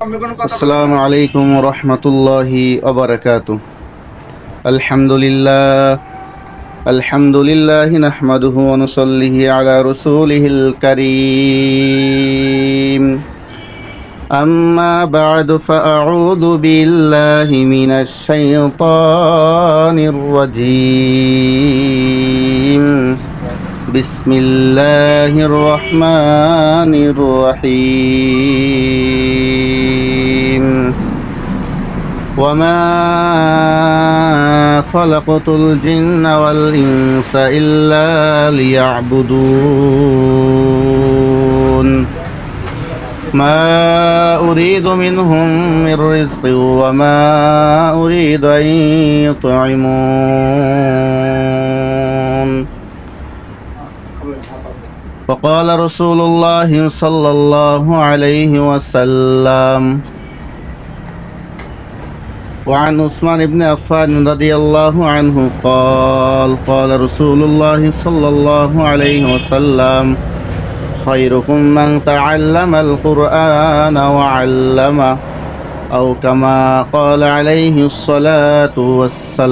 السلام عليكم ورحمة الله وبركاته الحمد لله الحمد لله نحمده ونصلي على رسوله الكريم أما بعد فأعوذ بالله من الشيطان الرجيم بسم الله الرحمن الرحيم وما خلقت الجن والإنس إلا ليعبدون. ما أريد منهم من رزق وما أريد أن يطعمون. وقال رسول الله صلى الله عليه وسلم وعن عثمان بن عفان رضي الله عنه قال قال رسول الله صلى الله عليه وسلم خيركم من تعلم القرآن وعلمه أو كما قال عليه الصلاة والسلام.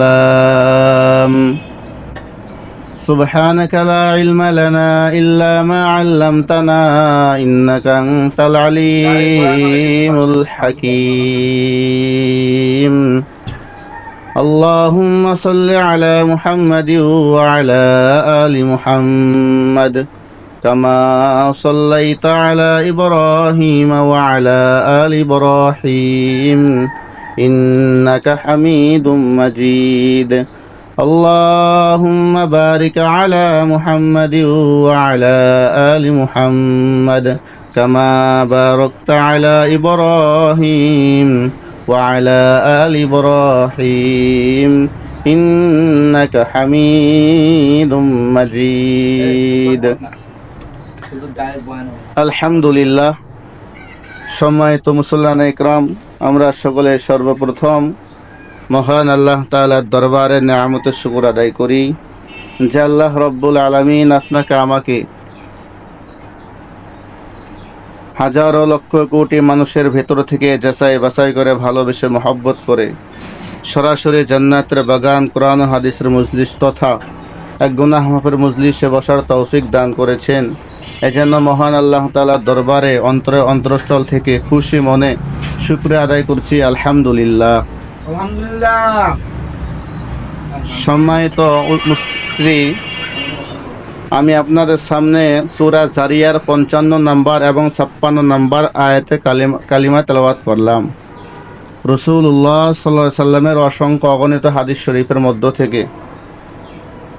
سبحانك لا علم لنا إلا ما علمتنا إنك أنت العليم الحكيم اللهم صل على محمد وعلى آل محمد كما صليت على إبراهيم وعلى آل إبراهيم إنك حميد مجيد اللهم بارك على محمد وعلى آل محمد كما باركت على إبراهيم وعلى آل إبراهيم إنك حميد مجيد আলহামদুলিল্লাহ সম্মানিত মুসল্লান ইকরাম আমরা সকলে সর্বপ্রথম মহান আল্লাহ তাআলার দরবারে নেয়ামতের শুকুর আদায় করি যে আল্লাহ রব্বুল আলমিন আপনাকে আমাকে হাজারো লক্ষ কোটি মানুষের ভেতর থেকে যাচাই বাছাই করে ভালোবেসে মহব্বত করে সরাসরি জান্নাতের বাগান, কোরআন, হাদিসের মজলিস তথা এক মাফের মজলিসে বসার তৌফিক দান করেছেন। এজন্য মহান আল্লাহ তালার দরবারে অন্তরে অন্তরস্থল থেকে খুশি মনে শুক্রিয়া আদায় করছি। আলহামদুলিল্লাহ। সম্মানিত মুস্ত্রী আমি আপনাদের সামনে সুরা জারিয়ার পঞ্চান্ন নম্বর এবং ছাপ্পান্ন নম্বর আয়াতে কালিমা কালিমা তেলাওয়াত করলাম। রসুল্লাহ সাল্লাহ সাল্লামের অসংখ্য অগণিত হাদিস শরীফের মধ্য থেকে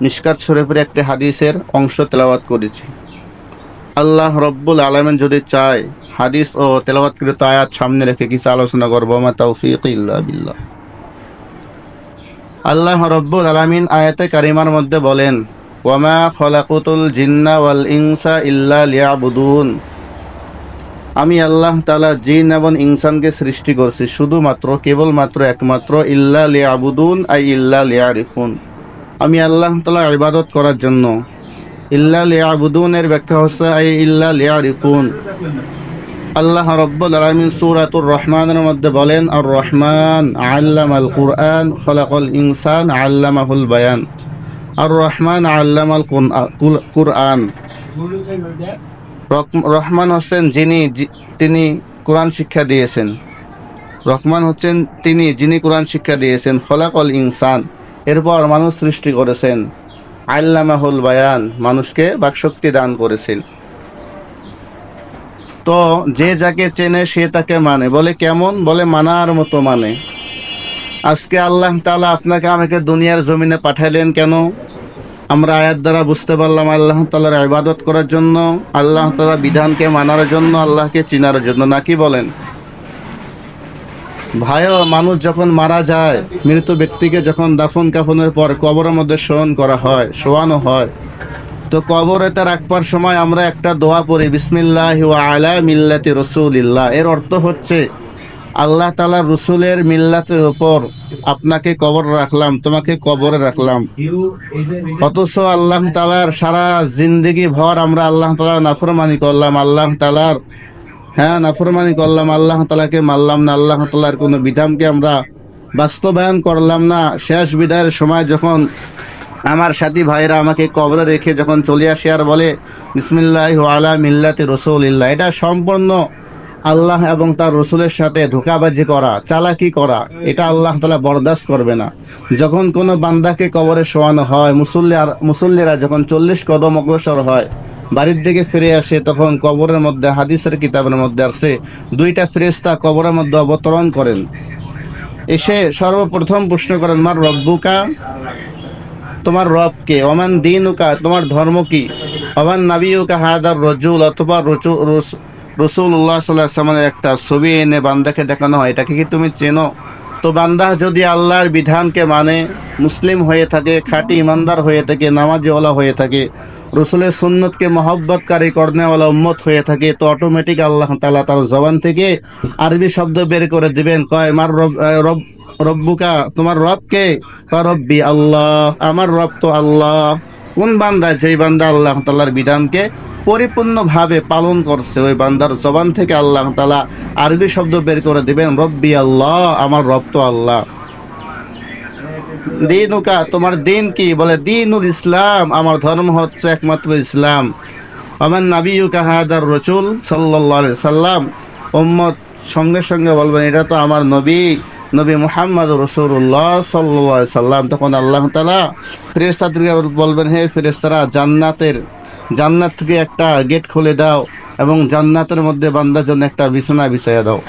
মিসকাত শরীফের একটি হাদিসের অংশ তেলাওয়াত করেছি। আল্লাহ রব্বুল আলমেন যদি চায় হাদিস ও তেলাওয়াতকৃত আয়াত সামনে রেখে কিছু আলোচনা করব মা তৌফিক ইল্লা বিল্লাহ। আল্লাহ রব্বুল আলামিন আয়াতে কারিমার মধ্যে বলেন, ওয়ামা খলাকুতুল জিন্না ওয়াল ইনসা ইল্লা লিয়াবুদুন। আমি আল্লাহ তালা জিন এবং ইনসানকে সৃষ্টি করছি, শুধুমাত্র, কেবলমাত্র একমাত্র, ইল্লা লিয়াবুদুন, আই ইল্লা লিয়ারিফুন। আমি আল্লাহ তালা ইবাদত করার জন্য, ইল্লা লিয়াবুদুন এর ব্যাখ্যা হচ্ছে, আই ইল্লা লিয়ারিফুন। আল্লাহ রব্বুল আলামিন সূরাতুর রহমানের মধ্যে বলেন আর রহমান আল্লামাল কুরআন, খলাকাল ইনসান আল্লামাহুল বায়ান। আর রহমান আল্লামাল কুন- কুরআন। রহমান হচ্ছেন যিনি তিনি কোরআন শিক্ষা দিয়েছেন। রহমান হচ্ছেন তিনি, যিনি কোরআন শিক্ষা দিয়েছেন, খলাকল ইনসান। এরপর মানুষ সৃষ্টি করেছেন, আল্লামাহুল বায়ান। মানুষকে বাকশক্তি দান করেছেন। তো যে যাকে চেনে, সে তাকে মানে। বলে কেমন? বলে মানার মতো মানে। আজকে আল্লাহ তালা আপনাকে আমাকে দুনিয়ার জমিনে পাঠাইলেন কেন? আমরা আয়াত দ্বারা বুঝতে পারলাম আল্লাহ তালার ইবাদত করার জন্য, আল্লাহ তালা বিধানকে মানার জন্য, আল্লাহকে চিনার জন্য। নাকি বলেন? ভাইও, মানুষ যখন মারা যায়, মৃত ব্যক্তিকে যখন দাফন কাফনের পর কবরের মধ্যে শোয়ন করা হয়, শোয়ানো হয় তো কবরেতে রাখবার সময় আমরা একটা দোয়া পড়ি, বিসমিল্লাহ আলা মিল্লাতি রসুলিল্লাহ। এর অর্থ হচ্ছে, আল্লাহ তালা রসুলের মিল্লাতের উপর আপনাকে কবর রাখলাম, তোমাকে কবরে রাখলাম। অথচ আল্লাহ তালার সারা জিন্দগি ভর আমরা আল্লাহ তালার নাফরমানি করলাম, আল্লাহ তালার হ্যাঁ নাফরমানি করলাম, আল্লাহ তালাকে মারলাম না, আল্লাহ তালার কোনো বিধানকে আমরা বাস্তবায়ন করলাম না। শেষ বিদায়ের সময় যখন আমার সাথী ভাইরা আমাকে কবরে রেখে যখন চলে আসে আর বলে বিসমিল্লাহ আলা মিল্লাতে রসুলিল্লাহ। এটা সম্পূর্ণ আল্লাহ এবং তার রসুলের সাথে ধোকাবাজি করা, চালাকি করা, এটা আল্লাহ তালা বরদাস্ত করবে না। যখন কোনো বান্দাকে কবরে শোয়ানো হয়, মুসল্লি আর মুসল্লিরা যখন চল্লিশ কদম অগ্রসর হয়, বাড়ির দিকে ফিরে আসে, তখন কবরের মধ্যে, হাদিসের কিতাবের মধ্যে আসে দুইটা ফেরেস্তা কবরের মধ্যে অবতরণ করেন। এসে সর্বপ্রথম প্রশ্ন করেন, মার রব্বুকা? তোমার রবকে, ওমান দিনুকা, তোমার ধর্ম কি ওমান নাবিউকা হাদার রজুল, অথবা রচু রসুল্লাহ সাল্লাহ সাল্লামের একটা ছবি এনে বান্দাকে দেখানো হয়। এটাকে কি তুমি চেনো? তো বান্দা যদি আল্লাহর বিধানকে মানে মুসলিম হয়ে থাকে, খাঁটি ইমানদার হয়ে থাকে, নামাজিওয়ালা হয়ে থাকে, রসুলের সুন্নতকে মহব্বতকারী করনেওয়ালা উম্মত হয়ে থাকে, তো অটোমেটিক আল্লাহ তালা তার জবান থেকে আরবি শব্দ বের করে দিবেন। কয়, মার রব রব্বুকা, তোমার রব কে? রব্বি আল্লাহ, আমার রব তো আল্লাহ। কোন বান্দা যেই বান্দা আল্লাহ তালার বিধানকে পরিপূর্ণভাবে পালন করছে, ওই বান্দার জবান থেকে আল্লাহ তালা আরবি শব্দ বের করে দিবেন, রব্বি আল্লাহ, আমার রব তো আল্লাহ। দিনুকা, তোমার দিন কি? বলে, দিনুল ইসলাম, আমার ধর্ম হচ্ছে একমাত্র ইসলাম। আমার নাবিউকা হাদার রসুল সাল্লাহ সাল্লাম, উম্মত সঙ্গে সঙ্গে বলবেন, এটা তো আমার নবী। নবী মোহাম্মদ রসুল্লাহ সাল্লা সাল্লাম, তখন আল্লাহ তালা ফেরেস্তাদেরকে বলবেন, হে ফেরেস্তারা জান্নাতের, জান্নাত থেকে একটা গেট খুলে দাও এবং জান্নাতের মধ্যে বান্দার জন্য একটা বিছানা বিছাইয়া দাও।